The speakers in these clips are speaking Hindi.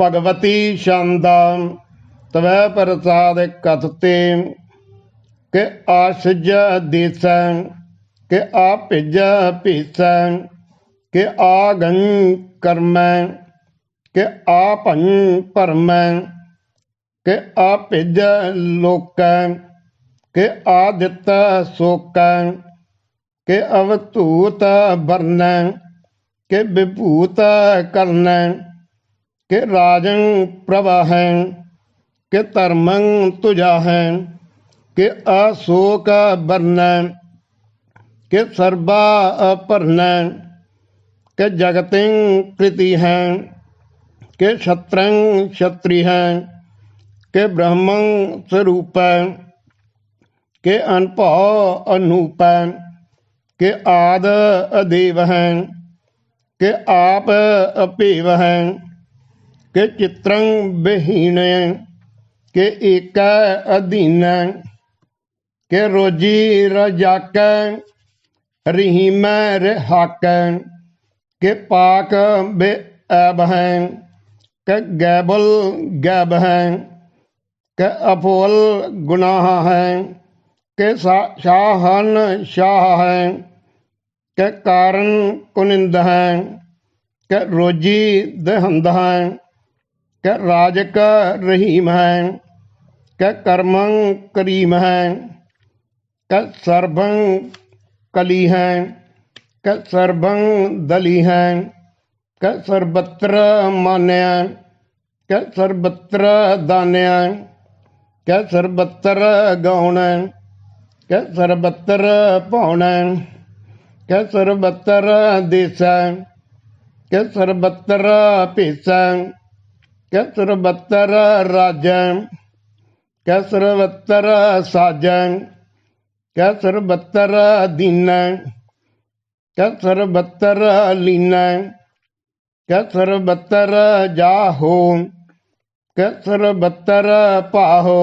ਭਗਵਤੀ ਛੰਦਾ, ਤਵੈ ਪ੍ਰਸਾਦ ਕਥਤੇ ਕਿ ਆਸਜ ਦੇਸੈ, ਕਿ ਆ ਭਿਜ ਭੀਸੈ, ਕਿ ਆਗੰ ਕਰਮੈ, ਕਿ ਆ ਭੰ ਭਰਮੈ, ਕਿ ਆ ਭਿਜ ਲੋਕੈ, ਕਿ ਆਦਿਤ ਸੋਕੈ, ਕਿ ਅਵਤੂਤ ਵਰਨੈ, ਕਿ ਵਿਭੂਤ ਕਰਨੈ। कि राजं के कि तुजा है कि अशोक वर्णं कि सर्वा अपर्ण के जगतें कृति हैं के क्षत्रं क्षत्रि हैं के ब्रह्म स्वरूप, के अनुभव अनूप, के आद अदेव हैं के आप अपेव हैं ਕਿ ਚਿਤਰੰ ਬਹੀਣ ਕਿ ਏਕੈ ਅਧੀਨ, ਕਿ ਰੋਜੀ ਰਜਾਕੈ ਰਹੀਮੈ ਰਹਾਕੈ, ਕਿ ਪਾਕ ਬੇ ਹੈ ਕਿ ਗੈਬਲ ਗੈਬ ਹੈ ਕਿ ਅਫੋਲ ਗੁਨਾਹ ਹੈ ਕਿ ਸਾ- ਸ਼ਾਹਨ ਸ਼ਾਹ ਹੈ ਕਿ ਕਾਰਨ ਕੁਨਿੰਦ ਹੈ ਕਿ ਰੋਜੀ ਦਹੰਦ ਹੈ क्या राज का रहीम है क्या कर्म करीम है क सर्वं कली है क सर्वं दली है क सर्वत्र मान्य क्या सर्वत्र दान्य क्या सर्वत्र गौण क्या सर्वत्र पौण क्या सर्वत्र देश क्या सर्वत्र पेशा कसरबत्तर राज कसरबत्तर साज कसरबत्तर दीन कसरबत्तर लीन कसरबत्तर जाहो कसरबत्तर पाहो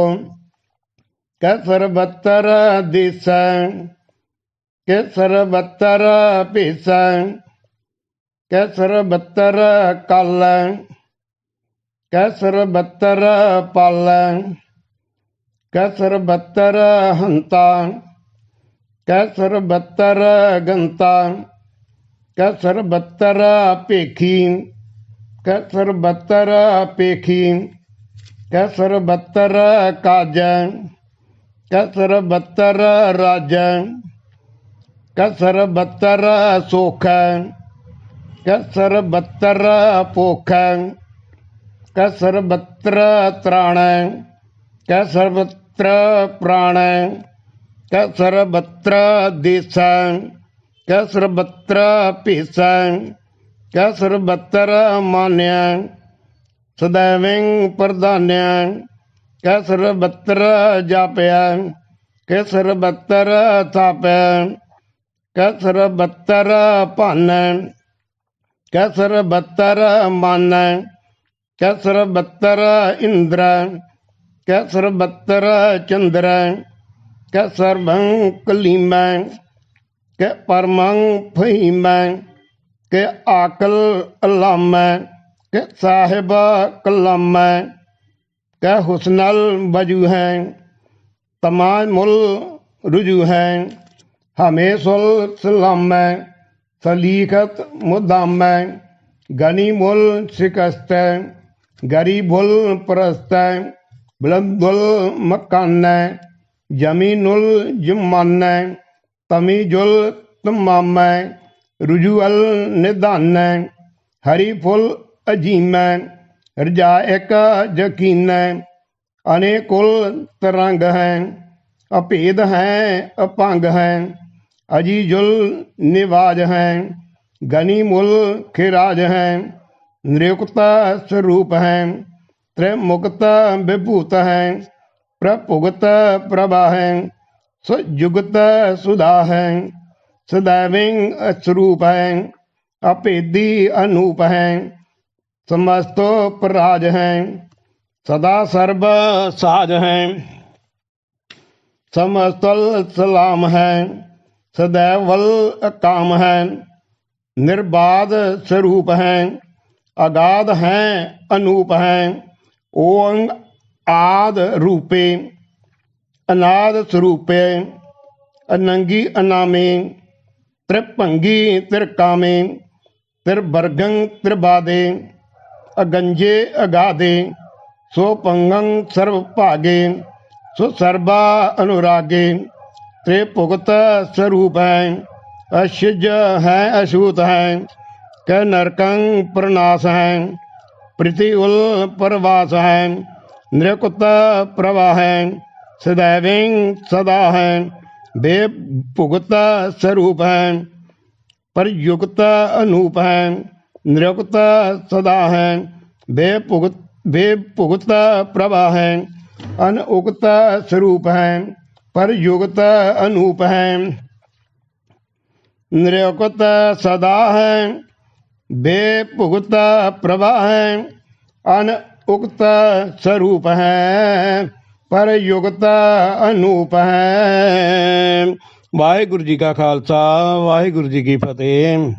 कसरबत्तर दिस कसरबत्तर पिस कसरबत्तर कल ਸਰਬਤਰ ਦੇਸੰ ਕਿ ਸਰਬਤਰ ਭੇਸੰ ਕਿ ਸਰਬਤਰ ਕਾਲੰ ਕਿ ਸਰਬਤਰ ਪਾਲੰ ਕਿ ਸਰਬਤਰ ਹੰਤਾ ਕਿ ਸਰਬਤਰ ਗੰਤਾ ਕਿ ਸਰਬਤਰ ਭੇਖੀ ਕਿ ਸਰਬਤਰ ਪੇਖੀ ਕਿ ਸਰਬਤਰ ਕਾਜੰ ਕਿ ਸਰਬਤਰ ਰਾਜੰ ਕਿ ਸਰਬਤਰ ਸੋਖੰ ਕਿ ਸਰਬਤਰ क सर्वत्र त्राण क सर्वत्र प्राण क सर्वत्र देश क सर्वत्र पेश क सर्वत्र मान्य सदैव प्रधान क सर्वत्र जापय क सर्वत्र थापय क सर्वत्र पान क सर्वत्र मान कैसर बत्तर इंद्र? कैसर बत्तर चंद्र? कर्वंग कलीम? के परमंग फहीम? के आकल अलाम? के साहेब कलाम? के हुसनल वज़ू हैं? तमामुल रुजू हैं? हमेशुल सलाम, सलीकत मुदाम गनीमुल शिकस्त गरीबुल परस्त बुलंदुल मकान जमीनुल जुमान तमीजुल तमाम रुजुअल निदान हरीफुल अजीम ਰਜਾਇਕ ਯਕੀਨ ਅਨੇਕੁਲ ਤਰੰਗ ਹੈ ਅਭੇਦ ਹੈ ਅਪੰਗ ਹੈ ਅਜੀਜੁਲ ਨਿਵਾਜ ਹੈ ਗਨੀ ਮੁਲ ਖਿਰਾਜ ਹੈ निरुक्ता स्वरूप है त्रमुक्ता विभूत है प्रपुगत प्रभा है सुयुगत सुधा है सदैविंग स्वरूप है अपेदी अनूप है समस्तो पराज है सदा सर्व साज है समस्तल सलाम है सदैवल काम है निर्बाध स्वरूप है अगाध हैं, अनूप हैं। ओंग आद रूपे, अनाद स्वरूपे, अनंगी अनामे त्रिभंगी त्रिकामे त्रिवर्गं त्रिबादे, अगंजे अगाधे सोपंगं सर्वभागे सुसर्वा अनुरागे, त्रिभुगत स्वरूप है अशिज हैं अछूत है। क नरकं प्रनाश है प्रीति उल प्रवास है नृकुत प्रवाह है सदैविं सदा है वे भुगत स्वरूप है पर युक्त अनूप है निरुक्त सदा है वे भुगत वे भुगत प्रभा है अनउक्त स्वरूप है पर युगत अनूप है निरुक्त सदा है ਬੇਭੁਗਤ ਪ੍ਰਵਾਹ, ਅਨ ਉਕਤ ਸਰੂਪ ਹੈ ਪਰ ਯੁਗਤ ਅਨੂਪ ਹੈ ਵਾਹਿਗੁਰੂ ਜੀ ਕਾ ਖਾਲਸਾ, ਵਾਹਿਗੁਰੂ ਜੀ ਕੀ ਫਤਿਹ।